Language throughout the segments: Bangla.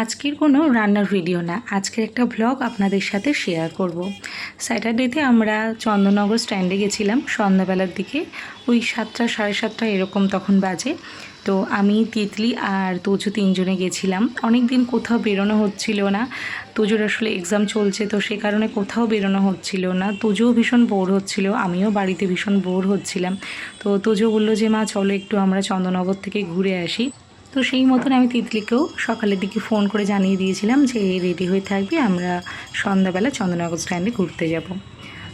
আজকের কোনো রান্নার ভিডিও না। আজকের একটা ব্লগ আপনাদের সাথে শেয়ার করব। স্যাটারডেতে আমরা চন্দননগর স্ট্যান্ডে গেছিলাম। সন্ধ্যাবেলার দিকে ওই সাতটা, সাড়ে সাতটা এরকম তখন বাজে। তো আমি, তিতলি আর তোজো তিনজনে গেছিলাম। অনেক দিন কোথাও বেরোনো হচ্ছিল না। তোজোর আসলে এক্সাম চলছে, তো সে কারণে কোথাও বেরোনো হচ্ছিল না। তোজোও ভীষণ বোর হচ্ছিল, আমিও বাড়িতে ভীষণ বোর হচ্ছিলাম। তো তোজো বলল যে, মা, চলো একটু আমরা চন্দননগর থেকে ঘুরে আসি। তো সেই মতন আমি তিতলিকেও সকালের দিকে ফোন করে জানিয়ে দিয়েছিলাম যে রেডি হয়ে থাকবি, আমরা সন্ধ্যাবেলা চন্দ্রনগর স্ট্যান্ডে ঘুরতে যাব।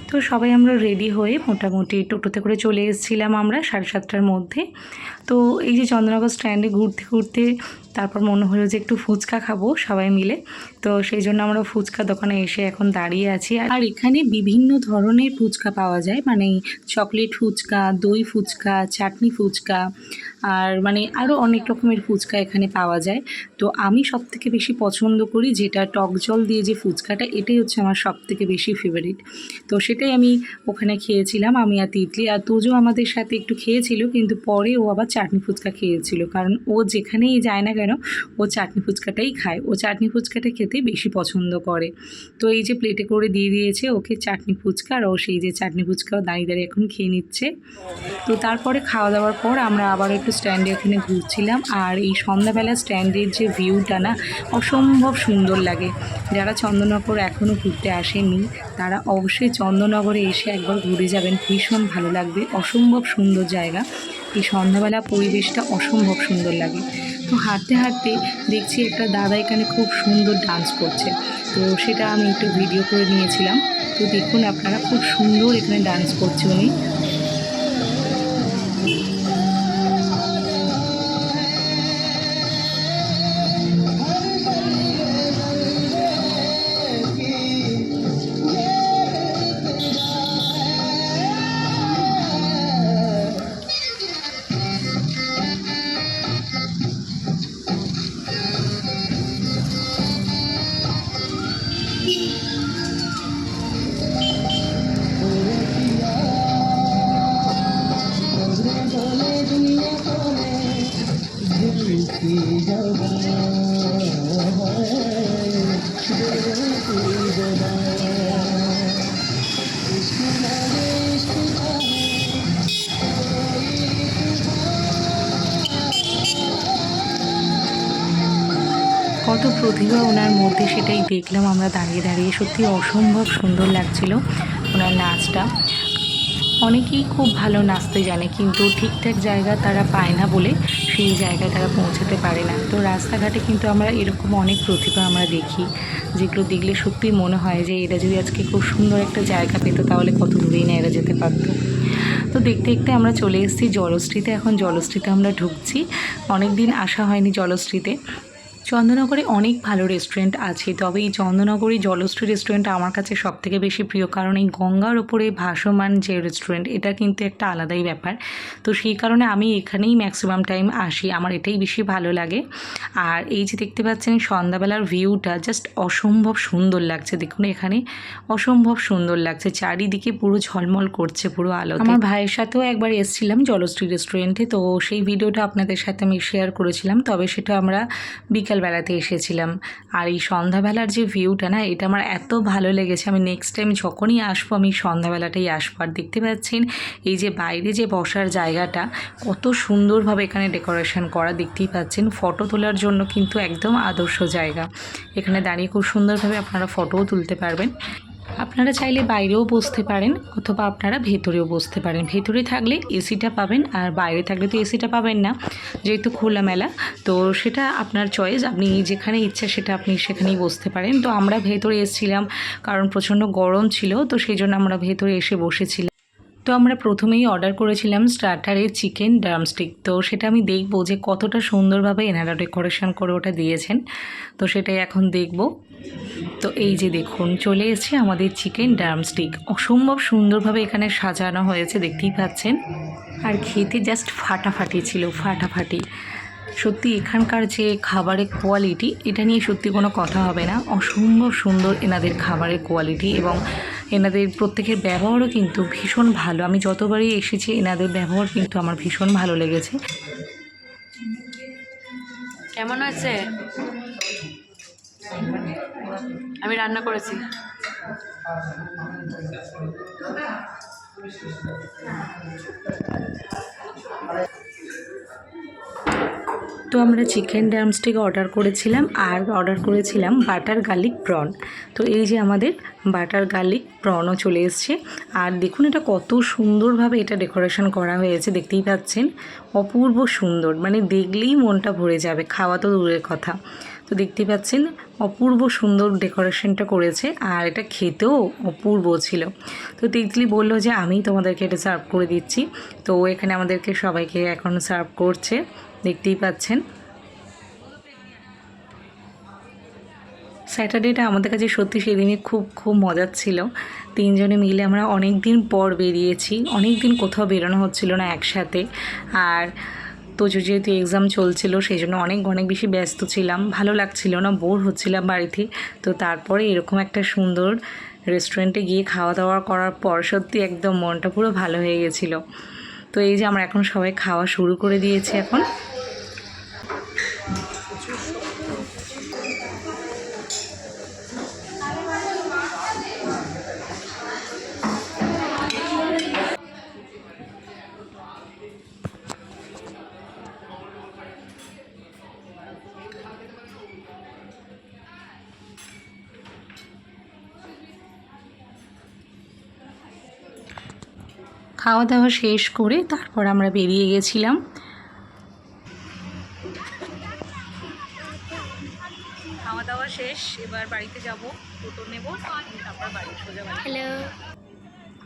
তো সবাই আমরা রেডি হয়ে মোটামুটি টোটোতে করে চলে এসেছিলাম আমরা সাড়ে সাতটার মধ্যে। তো এই যে চন্দ্রনগর স্ট্যান্ডে ঘুরতে ঘুরতে তারপর মনে হলো যে একটু ফুচকা খাব সবাই মিলে। তো সেই জন্য আমরা ফুচকা দোকানে এসে এখন দাঁড়িয়ে আছি। আর এখানে বিভিন্ন ধরনের ফুচকা পাওয়া যায় মানে চকলেট ফুচকা, দই ফুচকা, চাটনি ফুচকা আর মানে আরও অনেক রকমের ফুচকা এখানে পাওয়া যায়। তো আমি সব থেকে বেশি পছন্দ করি যেটা টক জল দিয়ে যে ফুচকাটা, এটাই হচ্ছে আমার সব থেকে বেশি ফেভারিট তো সেটাই আমি ওখানে খেয়েছিলাম, আমি আর তিতলি। আর তোজো আমাদের সাথে একটু খেয়েছিল, কিন্তু পরে ও আবার চাটনি ফুচকা খেয়েছিল। কারণ ও যেখানেই যায় না কেন, ও চাটনি ফুচকাটাই খায়। ও চাটনি ফুচকাটা খেতে বেশি পছন্দ করে। তো এই যে প্লেটে করে দিয়ে দিয়েছে ওকে চাটনি ফুচকা, আর ও সেই যে চাটনি ফুচকাও দাঁড়িয়ে দাঁড়িয়ে এখন খেয়ে নিচ্ছে। তো তারপরে খাওয়া দাওয়ার পর আমরা আবার একটু স্ট্যান্ডে ওখানে ঘুরছিলাম আর এই সন্ধ্যাবেলা স্ট্যান্ডের যে ভিউটা না, অসম্ভব সুন্দর লাগে। যারা চন্দননগর এখনও ঘুরতে আসেনি, তারা অবশ্যই চন্দননগরে এসে একবার ঘুরে যাবেন। ভীষণ ভালো লাগবে, অসম্ভব সুন্দর জায়গা। এই সন্ধ্যাবেলা পরিবেশটা অসম্ভব সুন্দর লাগে। তো হাঁটতে হাঁটতে দেখছি একটা দাদা এখানে খুব সুন্দর ডান্স করছে। তো সেটা আমি একটু ভিডিও করে নিয়েছিলাম। তো দেখুন আপনারা, খুব সুন্দর এখানে ডান্স করছে উনি। কত প্রতিভা ওনার মধ্যে সেটাই দেখলাম। আমরা দাঁড়িয়ে দাঁড়িয়ে সত্যি অসম্ভব সুন্দর লাগছিল ওনার নাচটা। অনেকেই খুব ভালো নাচতে জানে, কিন্তু ঠিকঠাক জায়গা তারা পায় না বলে সেই জায়গায় তারা পৌঁছাতে পারে না। তো রাস্তাঘাটে কিন্তু আমরা এরকম অনেক প্রতিভা আমরা দেখি, যেগুলো দেখলে সত্যি মনে হয় যে এরা যদি আজকে খুব সুন্দর একটা জায়গা পেত, তাহলে কত দূরেই না এরা যেতে পারতো। তো দেখতে দেখতে আমরা চলে এসেছি জলশ্রীতে। এখন জলশ্রীতে আমরা ঢুকছি। অনেক দিন আসা হয়নি জলশ্রীতে। চন্দননগরে অনেক ভালো রেস্টুরেন্ট আছে, তবে এই চন্দননগরী জলশ্রী রেস্টুরেন্ট আমার কাছে সব থেকে বেশি প্রিয়, কারণ এই গঙ্গার ওপরে ভাসমান যে রেস্টুরেন্ট এটা কিন্তু একটা আলাদাই ব্যাপার। তো সেই কারণে আমি এখানেই ম্যাক্সিমাম টাইম আসি, আমার এটাই বেশি ভালো লাগে। আর এই যে দেখতে পাচ্ছেন সন্ধ্যাবেলার ভিউটা জাস্ট অসম্ভব সুন্দর লাগছে, দেখুন এখানে অসম্ভব সুন্দর লাগছে, চারিদিকে পুরো ঝলমল করছে পুরো আলো আমার ভাইয়ের সাথেও একবার এসেছিলাম জলশ্রী রেস্টুরেন্টে তো সেই ভিডিওটা আপনাদের সাথে আমি শেয়ার করেছিলাম, তবে সেটা আমরা বিকালবেলাতে এসেছিলাম। আর এই সন্ধ্যাবেলার যে ভিউটা না, এটা আমার এত ভালো লেগেছে। আমি নেক্সট টাইম যখনই আসব, আমি সন্ধ্যাবেলাটাই আসব। আর দেখতে পাচ্ছেন, এই যে বাইরে যে বসার জায়গাটা, কত সুন্দরভাবে এখানে ডেকোরেশন করা। দেখতেই পাচ্ছেন ফটো তোলার জন্য কিন্তু একদম আদর্শ জায়গা। এখানে দাঁড়িয়ে খুব সুন্দরভাবে আপনারা ফটোও তুলতে পারবেন। আপনারা চাইলে বাইরেও বসতে পারেন অথবা আপনারা ভেতরেও বসতে পারেন। ভেতরে থাকলে এসিটা পাবেন আর বাইরে থাকলে তো এসিটা পাবেন না, যেহেতু খোলামেলা। তো সেটা আপনার চয়েস আপনি যেখানে ইচ্ছা সেটা আপনি সেখানেই বসতে পারেন। তো আমরা ভেতরে এসেছিলাম কারণ প্রচণ্ড গরম ছিল, তো সেই জন্য আমরা ভেতরে এসে বসেছিলাম। তো আমরা প্রথমেই অর্ডার করেছিলাম স্টার্টারের চিকেন ড্রামস্টিক তো সেটা আমি দেখব যে কতটা সুন্দরভাবে এনারা ডেকোরেশন করে ওটা দিয়েছেন। তো সেটাই এখন দেখব। তো এই যে দেখুন, চলে এসছে আমাদের চিকেন ড্রামস্টিক অসম্ভব সুন্দরভাবে এখানে সাজানো হয়েছে, দেখতেই পাচ্ছেন। আর খেতে জাস্ট ফাটাফাটি ছিল, ফাটাফাটি। সত্যি এখানকার যে খাবারের কোয়ালিটি এটা নিয়ে সত্যি কোনো কথা হবে না। অসম্ভব সুন্দর এনাদের খাবারের কোয়ালিটি এবং এনাদের প্রত্যেকের ব্যবহারও কিন্তু ভীষণ ভালো। আমি যতবারই এসেছি, এনাদের ব্যবহার কিন্তু আমার ভীষণ ভালো লেগেছে। কেমন আছে? আমি রান্না করেছি। তো আমরা চিকেন ড্রামস্টিক অর্ডার করেছিলাম আর অর্ডার করেছিলাম বাটার গার্লিক প্রন তো এই যে আমাদের বাটার গার্লিক প্রনও চলে এসছে। আর দেখুন এটা কত সুন্দরভাবে এটা ডেকোরেশন করা হয়েছে, দেখতেই পাচ্ছেন? অপূর্ব সুন্দর মানে দেখলেই মনটা ভরে যাবে, খাওয়া তো দূরের কথা। তো দেখতেই পাচ্ছেন, অপূর্ব সুন্দর ডেকোরেশনটা করেছে আর এটা খেতেও অপূর্ব ছিল। তো তিতলি বলল যে, আমি তোমাদেরকে এটা সার্ভ করে দিচ্ছি। তো এখানে আমাদেরকে সবাইকে এখন সার্ভ করছে। দেখতেই পাচ্ছেন। স্যাটারডেটা আমাদের কাছে সত্যি সেদিনই খুব খুব মজার ছিল। তিনজনে মিলে আমরা অনেক দিন পর বেরিয়েছি। অনেক দিন কোথাও বেরোনো হচ্ছিল না একসাথে। আর তোজো যেহেতু এক্সাম চলছিল সেই জন্য অনেক অনেক বেশি ব্যস্ত ছিলাম। ভালো লাগছিল না বোর হচ্ছিলাম বাড়িতে। তো তারপরে এরকম একটা সুন্দর রেস্টুরেন্টে গিয়ে খাওয়া দাওয়া করার পর সত্যি একদম মনটা পুরো ভালো হয়ে গেছিল। তো এই যে আমরা এখন সবাই খাওয়া শুরু করে দিয়েছি এখন। খাওয়া দাওয়া শেষ করে তারপর আমরা বেরিয়ে গেছিলাম। খাওয়া দাওয়া শেষ, এবার বাড়িতে যাব, টোটো নেব, তারপর বাড়ি সোজা হ্যালো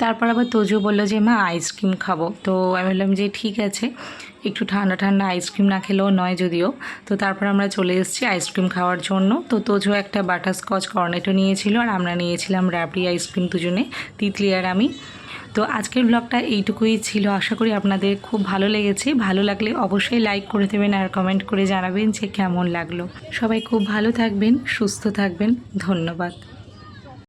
তারপর আবার তোজো বলল যে, মা আইসক্রিম খাব। তো আমি বললাম যে, ঠিক আছে। একটু ঠান্ডা ঠান্ডা আইসক্রিম না খেলেও নয় যদিও। তো তারপর আমরা চলে এসেছি আইসক্রিম খাওয়ার জন্য। তো তোজো একটা বাটারস্কচ কর্নেটো নিয়েছিল আর আমরা নিয়েছিলাম রাবড়ি আইসক্রিম দুজনে, তিতলি আর আমি। তো আজকের ব্লগটা এইটুকুই ছিল। আশা করি আপনাদের খুব ভালো লেগেছে। ভালো লাগলে অবশ্যই লাইক করে দেবেন আর কমেন্ট করে জানাবেন যে কেমন লাগল। সবাই খুব ভালো থাকবেন, সুস্থ থাকবেন। ধন্যবাদ।